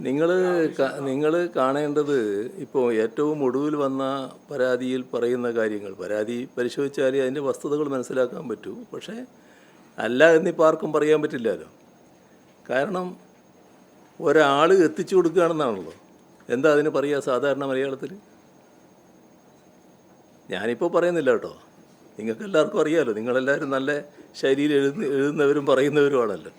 നിങ്ങൾ നിങ്ങൾ കാണേണ്ടത് ഇപ്പോൾ ഏറ്റവും ഒടുവിൽ വന്ന പരാതിയിൽ പറയുന്ന കാര്യങ്ങൾ. പരാതി പരിശോധിച്ചാലേ അതിന്റെ വസ്തുതകൾ മനസ്സിലാക്കാൻ പറ്റൂ. പക്ഷേ അല്ല എന്നിപ്പോൾ ആർക്കും പറയാൻ പറ്റില്ലല്ലോ. കാരണം ഒരാൾ എത്തിച്ചു കൊടുക്കുകയാണെന്നാണല്ലോ. എന്താ അതിന് പറയുക സാധാരണ മലയാളത്തിൽ ഞാനിപ്പോൾ പറയുന്നില്ല കേട്ടോ. നിങ്ങൾക്ക് എല്ലാവർക്കും അറിയാമല്ലോ നിങ്ങളെല്ലാവരും നല്ല ശൈലിയിൽ എഴുതുന്ന എഴുതുന്നവരും പറയുന്നവരുമാണല്ലോ.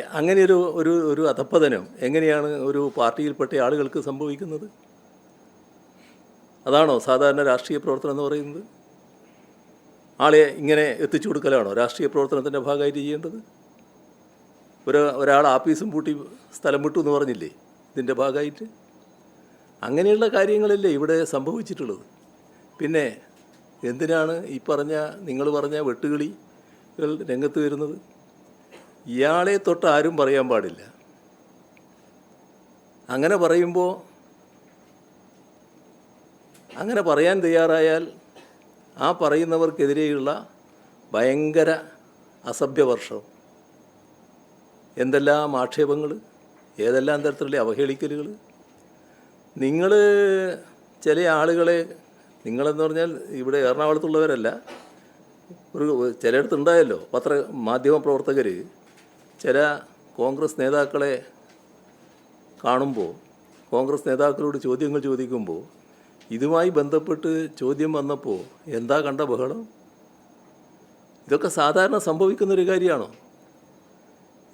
അങ്ങനെയൊരു ഒരു ഒരു അധപ്പതനം എങ്ങനെയാണ് ഒരു പാർട്ടിയിൽപ്പെട്ട ആളുകൾക്ക് സംഭവിക്കുന്നത്? അതാണോ സാധാരണ രാഷ്ട്രീയ പ്രവർത്തനം എന്ന് പറയുന്നത്? ആളെ ഇങ്ങനെ എത്തിച്ചു കൊടുക്കലാണോ രാഷ്ട്രീയ പ്രവർത്തനത്തിന്റെ ഭാഗമായിട്ട് ചെയ്യേണ്ടത്? ഒരു ഒരാൾ ആഫീസും പൂട്ടി സ്ഥലം വിട്ടു എന്ന് പറഞ്ഞില്ലേ ഇതിന്റെ ഭാഗമായിട്ട്? അങ്ങനെയുള്ള കാര്യങ്ങളല്ലേ ഇവിടെ സംഭവിച്ചിട്ടുള്ളത്. പിന്നെ എന്തിനാണ് ഈ പറഞ്ഞ നിങ്ങൾ പറഞ്ഞ വെട്ടുകിളികൾ രംഗത്ത് വരുന്നത്? ഇയാളെ തൊട്ട് ആരും പറയാൻ പാടില്ല. അങ്ങനെ പറയുമ്പോൾ അങ്ങനെ പറയാൻ തയ്യാറായാൽ ആ പറയുന്നവർക്കെതിരെയുള്ള ഭയങ്കര അസഭ്യവർഷം. എന്തെല്ലാം ആക്ഷേപങ്ങൾ ഏതെല്ലാം തരത്തിലുള്ള അവഹേളിക്കലുകൾ നിങ്ങൾ ചില ആളുകളെ നിങ്ങളെന്ന് പറഞ്ഞാൽ ഇവിടെ എറണാകുളത്തുള്ളവരല്ല ഒരു ചിലയിടത്തുണ്ടായല്ലോ പത്ര മാധ്യമ പ്രവർത്തകർ ചില കോൺഗ്രസ് നേതാക്കളെ കാണുമ്പോൾ കോൺഗ്രസ് നേതാക്കളോട് ചോദ്യങ്ങൾ ചോദിക്കുമ്പോൾ ഇതുമായി ബന്ധപ്പെട്ട് ചോദ്യം വന്നപ്പോൾ എന്താ കണ്ട ബഹളം? ഇതൊക്കെ സാധാരണ സംഭവിക്കുന്നൊരു കാര്യമാണോ?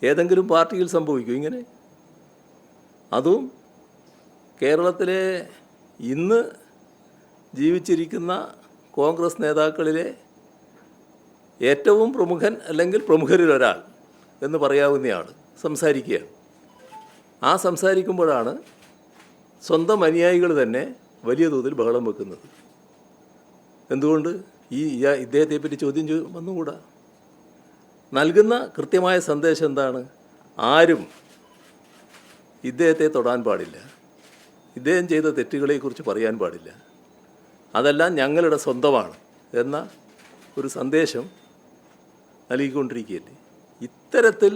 ഏതെങ്കിലും പാർട്ടിയിൽ സംഭവിക്കും ഇങ്ങനെ? അതും കേരളത്തിലെ ഇന്ന് ജീവിച്ചിരിക്കുന്ന കോൺഗ്രസ് നേതാക്കളിലെ ഏറ്റവും പ്രമുഖൻ അല്ലെങ്കിൽ പ്രമുഖരിൽ ഒരാൾ എന്ന് പറയാവുന്നയാണ്. സംസാരിക്കുകയാണ് ആ സംസാരിക്കുമ്പോഴാണ് സ്വന്തം അനുയായികൾ തന്നെ വലിയ തോതിൽ ബഹളം വെക്കുന്നത്. എന്തുകൊണ്ട്? ഈ ഇദ്ദേഹത്തെ ഇദ്ദേഹത്തെപ്പറ്റി ചോദ്യം വന്നുകൂടാ? നൽകുന്ന കൃത്യമായ സന്ദേശം എന്താണ്? ആരും ഇദ്ദേഹത്തെ തൊടാൻ പാടില്ല. ഇദ്ദേഹം ചെയ്ത തെറ്റുകളെക്കുറിച്ച് പറയാൻ പാടില്ല. അതെല്ലാം ഞങ്ങളുടെ സ്വന്തമാണ് എന്ന ഒരു സന്ദേശം നൽകിക്കൊണ്ടിരിക്കുകയല്ലേ? ഇത്തരത്തിൽ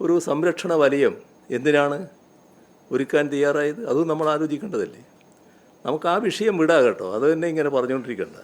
ഒരു സംരക്ഷണ വലയം എന്തിനാണ് ഒരുക്കാൻ തയ്യാറായത്? അതും നമ്മൾ ആലോചിക്കേണ്ടതല്ലേ. നമുക്ക് ആ വിഷയം വിടാം കേട്ടോ. അത് തന്നെ ഇങ്ങനെ പറഞ്ഞുകൊണ്ടിരിക്കണ്ട.